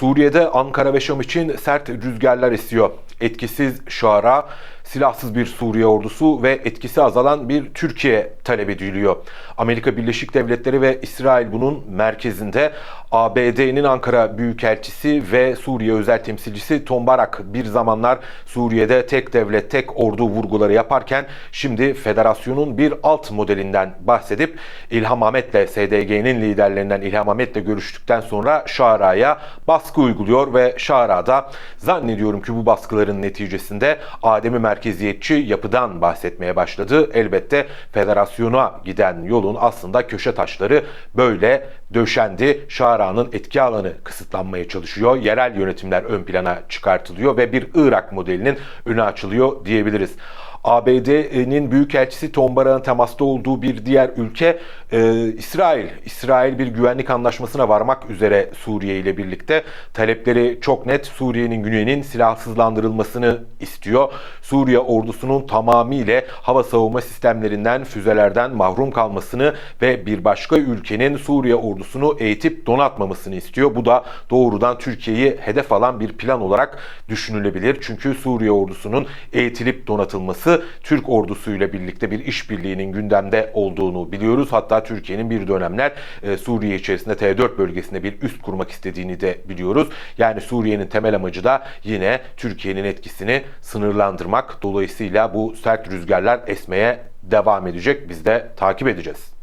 Suriye'de Ankara ve Şam için sert rüzgarlar esiyor. Etkisiz şara, silahsız bir Suriye ordusu ve etkisi azalan bir Türkiye talep ediliyor. Amerika Birleşik Devletleri ve İsrail bunun merkezinde. ABD'nin Ankara Büyükelçisi ve Suriye özel temsilcisi Tom Barak bir zamanlar Suriye'de tek devlet, tek ordu vurguları yaparken şimdi federasyonun bir alt modelinden bahsedip İlham Ahmet'le SDG'nin liderlerinden İlham Ahmet'le görüştükten sonra Şara'ya baskı uyguluyor ve Şara'da zannediyorum ki bu baskıların neticesinde Adem'i merkeziyetçi yapıdan bahsetmeye başladı. Elbette federasyona giden yolun aslında köşe taşları böyle döşendi. Şara'nın etki alanı kısıtlanmaya çalışıyor. Yerel yönetimler ön plana çıkartılıyor ve bir Irak modelinin önü açılıyor diyebiliriz. ABD'nin büyükelçisi Tom Barak'ın temasta olduğu bir diğer ülke e, İsrail. İsrail bir güvenlik anlaşmasına varmak üzere Suriye ile birlikte talepleri çok net. Suriye'nin güneyinin silahsızlandırılmasını istiyor. Suriye ordusunun tamamıyla hava savunma sistemlerinden, füzelerden mahrum kalmasını ve bir başka ülkenin Suriye ordusunu eğitip donatmamasını istiyor. Bu da doğrudan Türkiye'yi hedef alan bir plan olarak düşünülebilir. Çünkü Suriye ordusunun eğitilip donatılması Türk ordusuyla birlikte bir işbirliğinin gündemde olduğunu biliyoruz. Hatta Türkiye'nin bir dönemler e, Suriye içerisinde T4 bölgesinde bir üst kurmak istediğini de biliyoruz. Yani Suriye'nin temel amacı da yine Türkiye'nin etkisini sınırlandırmak. Dolayısıyla bu sert rüzgarlar esmeye devam edecek. Biz de takip edeceğiz.